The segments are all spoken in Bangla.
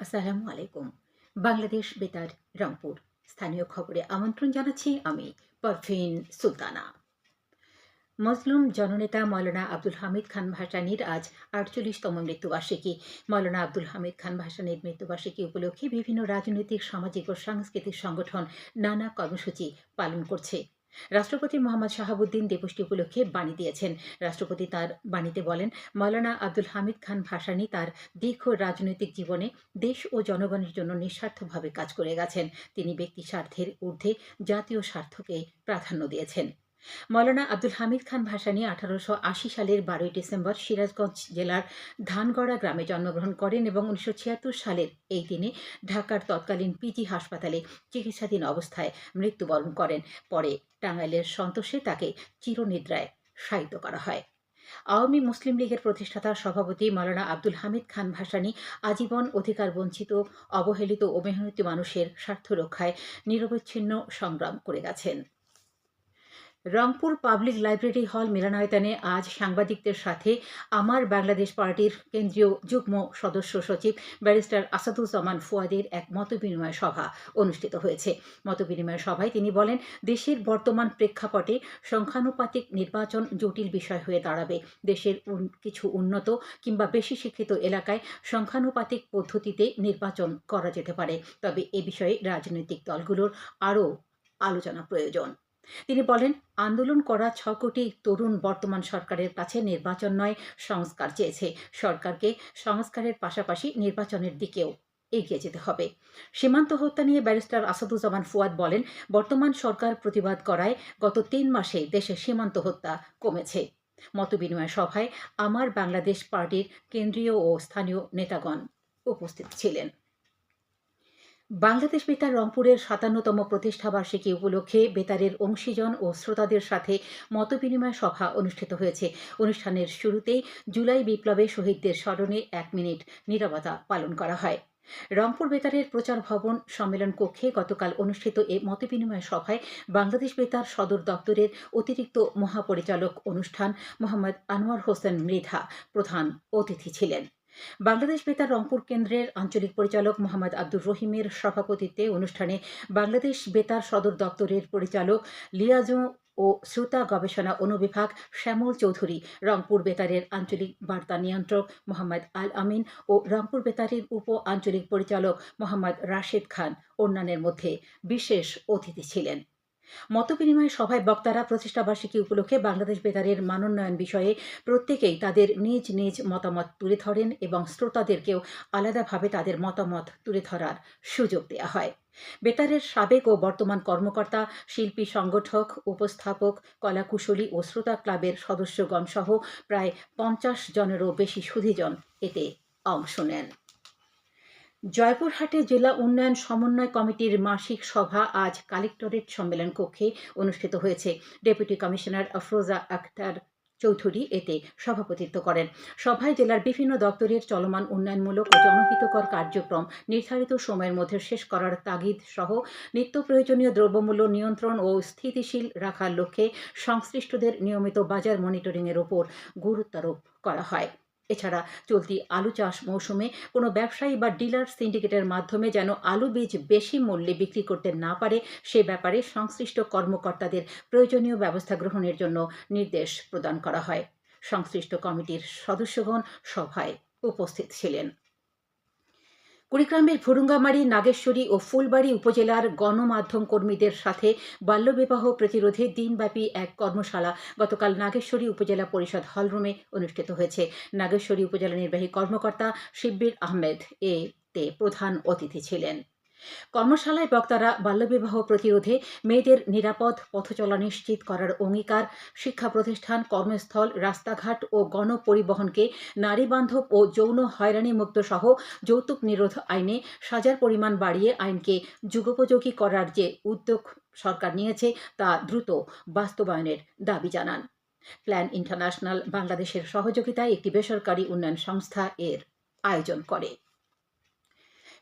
আসসালামু আলাইকুম। বাংলাদেশ বেতার, রংপুর। স্থানীয় খবরে আমন্ত্রণ জানাচ্ছি আমি, পারভিন সুলতানা। মজলুম জননেতা মৌলানা আব্দুল হামিদ খান ভাসানির আজ আটচল্লিশতম মৃত্যুবার্ষিকী। মৌলানা আব্দুল হামিদ খান ভাসানির মৃত্যুবার্ষিকী উপলক্ষে বিভিন্ন রাজনৈতিক, সামাজিক ও সাংস্কৃতিক সংগঠন নানা কর্মসূচি পালন করছে। রাষ্ট্রপতি মোহাম্মদ শাহাবুদ্দিন দিবসটি উপলক্ষে বাণী দিয়েছেন। রাষ্ট্রপতি তার বাণীতে বলেন মৌলানা আব্দুল হামিদ খান ভাসানী তার দীর্ঘ রাজনৈতিক জীবনে দেশ ও জনগণের জন্য নিঃস্বার্থভাবে কাজ করে গেছেন। তিনি ব্যক্তি স্বার্থের ঊর্ধ্বে জাতীয় স্বার্থকে প্রাধান্য দিয়েছেন। মৌলানা আব্দুল হামিদ খান ভাসানী আঠারোশো আশি সালের বারোই ডিসেম্বর সিরাজগঞ্জ জেলার ধানগড়া গ্রামে জন্মগ্রহণ করেন এবং উনিশশো ছিয়াত্তর সালের এই দিনে ঢাকার তৎকালীন পিজি হাসপাতালে চিকিৎসাধীন অবস্থায় মৃত্যুবরণ করেন। পরে টাঙ্গাইলের সন্তোষে তাকে চিরনিদ্রায় শায়িত করা হয়। আওয়ামী মুসলিম লীগের প্রতিষ্ঠাতা সভাপতি মাওলানা আব্দুল হামিদ খান ভাসানী আজীবন অধিকার বঞ্চিত, অবহেলিত ও মেহনতি মানুষের স্বার্থ রক্ষায় নিরবচ্ছিন্ন সংগ্রাম করে গেছেন। রংপুর পাবলিক লাইব্রেরি হল মিলনায়তনে আজ সাংবাদিকদের সাথে আমার বাংলাদেশ পার্টির কেন্দ্রীয় যুগ্ম সদস্য সচিব ব্যারিস্টার আসাদুজ্জামান ফুয়াদের এক মতবিনিময় সভা অনুষ্ঠিত হয়েছে। মতবিনিময় সভায় তিনি বলেন, দেশের বর্তমান প্রেক্ষাপটে সংখ্যানুপাতিক নির্বাচন জটিল বিষয় হয়ে দাঁড়াবে। দেশের কিছু উন্নত কিংবা বেশি শিক্ষিত এলাকায় সংখ্যানুপাতিক পদ্ধতিতে নির্বাচন করা যেতে পারে। তবে এ বিষয়ে রাজনৈতিক দলগুলোর আরও আলোচনা প্রয়োজন। তিনি বলেন, আন্দোলন করা ছ কোটি তরুণ বর্তমান সরকারের কাছে নির্বাচন নয়, সংস্কার চেয়েছে। সরকারকে সংস্কারের পাশাপাশি নির্বাচনের দিকেও এগিয়ে যেতে হবে। সীমান্ত হত্যা নিয়ে ব্যারিস্টার আসাদুজ্জামান ফুয়াদ বলেন, বর্তমান সরকার প্রতিবাদ করায় গত তিন মাসে দেশে সীমান্ত হত্যা কমেছে। মতবিনিময় সভায় আমার বাংলাদেশ পার্টির কেন্দ্রীয় ও স্থানীয় নেতাগণ উপস্থিত ছিলেন। বাংলাদেশ বেতার রংপুরের সাতান্নতম প্রতিষ্ঠাবার্ষিকী উপলক্ষে বেতারের অংশীজন ও শ্রোতাদের সাথে মতবিনিময় সভা অনুষ্ঠিত হয়েছে। অনুষ্ঠানের শুরুতেই জুলাই বিপ্লবে শহীদদের স্মরণে এক মিনিট নীরবতা পালন করা হয়। রংপুর বেতারের প্রচার ভবন সম্মেলন কক্ষে গতকাল অনুষ্ঠিত এ মতবিনিময় সভায় বাংলাদেশ বেতার সদর দপ্তরের অতিরিক্ত মহাপরিচালক অনুষ্ঠান মোহাম্মদ আনোয়ার হোসেন মৃধা প্রধান অতিথি ছিলেন। বাংলাদেশ বেতার রংপুর কেন্দ্রের আঞ্চলিক পরিচালক মোহাম্মদ আব্দুর রহিমের সভাপতিত্বে অনুষ্ঠানে বাংলাদেশ বেতার সদর দপ্তরের পরিচালক লিয়াজো ও শ্রোতা গবেষণা অনুবিভাগ শ্যামল চৌধুরী, রংপুর বেতারের আঞ্চলিক বার্তা নিয়ন্ত্রক মোহাম্মদ আল আমিন ও রংপুর বেতারের উপ আঞ্চলিক পরিচালক মোহাম্মদ রাশেদ খান অন্যান্যের মধ্যে বিশেষ অতিথি ছিলেন। মতবিনিময় সভায় বক্তারা প্রতিষ্ঠাবার্ষিকী উপলক্ষে বাংলাদেশ বেতারের মানোন্নয়ন বিষয়ে প্রত্যেকেই তাদের নিজ নিজ মতামত তুলে ধরেন এবং শ্রোতাদেরকেও আলাদাভাবে তাদের মতামত তুলে ধরার সুযোগ দেওয়া হয়। বেতারের সাবেক ও বর্তমান কর্মকর্তা, শিল্পী, সংগঠক, উপস্থাপক, কলাকুশলী ও শ্রোতা ক্লাবের সদস্যগণ সহ প্রায় পঞ্চাশ জনেরও বেশি সুধীজন এতে অংশ নেন। জয়পুরহাটে জেলা উন্নয়ন সমন্বয় কমিটির মাসিক সভা আজ কালেক্টরেট সম্মেলন কক্ষে অনুষ্ঠিত হয়েছে। ডেপুটি কমিশনার আফরোজা আক্তার চৌধুরী এতে সভাপতিত্ব করেন। সভায় জেলার বিভিন্ন দপ্তরের চলমান উন্নয়নমূলক ও জনহিতকর কার্যক্রম, নির্ধারিত সময়ের মধ্যে শেষ করার তাগিদ সহ নিত্য প্রয়োজনীয় দ্রব্যমূল্য নিয়ন্ত্রণ ও স্থিতিশীল রাখার লক্ষ্যে সংশ্লিষ্টদের নিয়মিত বাজার মনিটরিংয়ের ওপর গুরুত্বারোপ করা হয়। এছাড়া চলতি আলু চাষ মৌসুমে কোনো ব্যবসায়ী বা ডিলার সিন্ডিকেটের মাধ্যমে যেন আলু বীজ বেশি মূল্যে বিক্রি করতে না পারে, সে ব্যাপারে সংশ্লিষ্ট কর্মকর্তাদের প্রয়োজনীয় ব্যবস্থা গ্রহণের জন্য নির্দেশ প্রদান করা হয়। সংশ্লিষ্ট কমিটির সদস্যগণ সভায় উপস্থিত ছিলেন। কুড়িগ্রামের ভুরুঙ্গামারি, নাগেশ্বরী ও ফুলবাড়ি উপজেলার গণমাধ্যম কর্মীদের সাথে বাল্যবিবাহ প্রতিরোধে দিনব্যাপী এক কর্মশালা গতকাল নাগেশ্বরী উপজেলা পরিষদ হলরুমে অনুষ্ঠিত হয়েছে। নাগেশ্বরী উপজেলা নির্বাহী কর্মকর্তা শিব্বির আহমেদ এ তে প্রধান অতিথি ছিলেন। কর্মশালায় বক্তারা বাল্যবিবাহ প্রতিরোধে মেয়েদের নিরাপদ পথচলা নিশ্চিত করার অঙ্গীকার, শিক্ষা প্রতিষ্ঠান, কর্মস্থল, রাস্তাঘাট ও গণপরিবহনকে নারীবান্ধব ও যৌন হয়রানি মুক্ত সহ যৌতুক নিরোধ আইনে সাজার পরিমাণ বাড়িয়ে আইনকে যুগোপযোগী করার যে উদ্যোগ সরকার নিয়েছে তা দ্রুত বাস্তবায়নের দাবি জানান। প্ল্যান ইন্টারন্যাশনাল বাংলাদেশের সহযোগিতায় একটি বেসরকারি উন্নয়ন সংস্থা এর আয়োজন করে।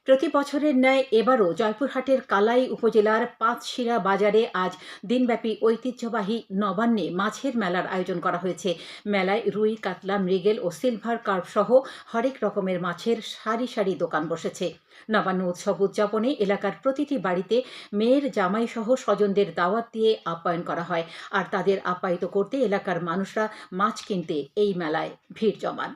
প্রতি বছরের ন্যায় এবারও জয়পুরহাটের কালাই উপজেলার পাঁচশিরা বাজারে আজ দিনব্যাপী ঐতিহ্যবাহী নবান্নে মাছের মেলার আয়োজন করা হয়েছে। মেলায় রুই, কাতলা, মৃগেল ও সিলভার কার্প সহ হরেক রকমের মাছের সারি সারি দোকান বসেছে। নবান্ন উৎসব উদযাপনে এলাকার প্রতিটি বাড়িতে মেয়ের জামাই সহ স্বজনদের দাওয়াত দিয়ে আপ্যায়ন করা হয়। আর তাদের আপ্যায়িত করতে এলাকার মানুষরা মাছ কিনতে এই মেলায় ভিড় জমান।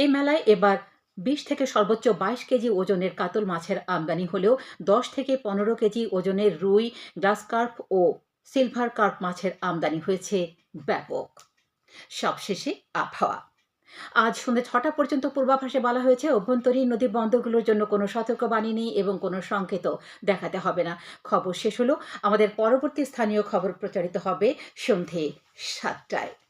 এই মেলায় এবার বিশ থেকে সর্বোচ্চ বাইশ কেজি ওজনের কাতল মাছের আমদানি হলেও দশ থেকে পনেরো কেজি ওজনের রুই গ্লাস কার্প ও সিলভার কার্প মাছের আমদানি হয়েছে ব্যাপক। সবশেষে আবহাওয়া। আজ সন্ধ্যে ছটা পর্যন্ত পূর্বাভাসে বলা হয়েছে, অভ্যন্তরীণ নদী বন্দরগুলোর জন্য কোনো সতর্কবাণী নেই এবং কোনো সংকেত দেখাতে হবে না। খবর শেষ হলো। আমাদের পরবর্তী স্থানীয় খবর প্রচারিত হবে সন্ধে সাতটায়।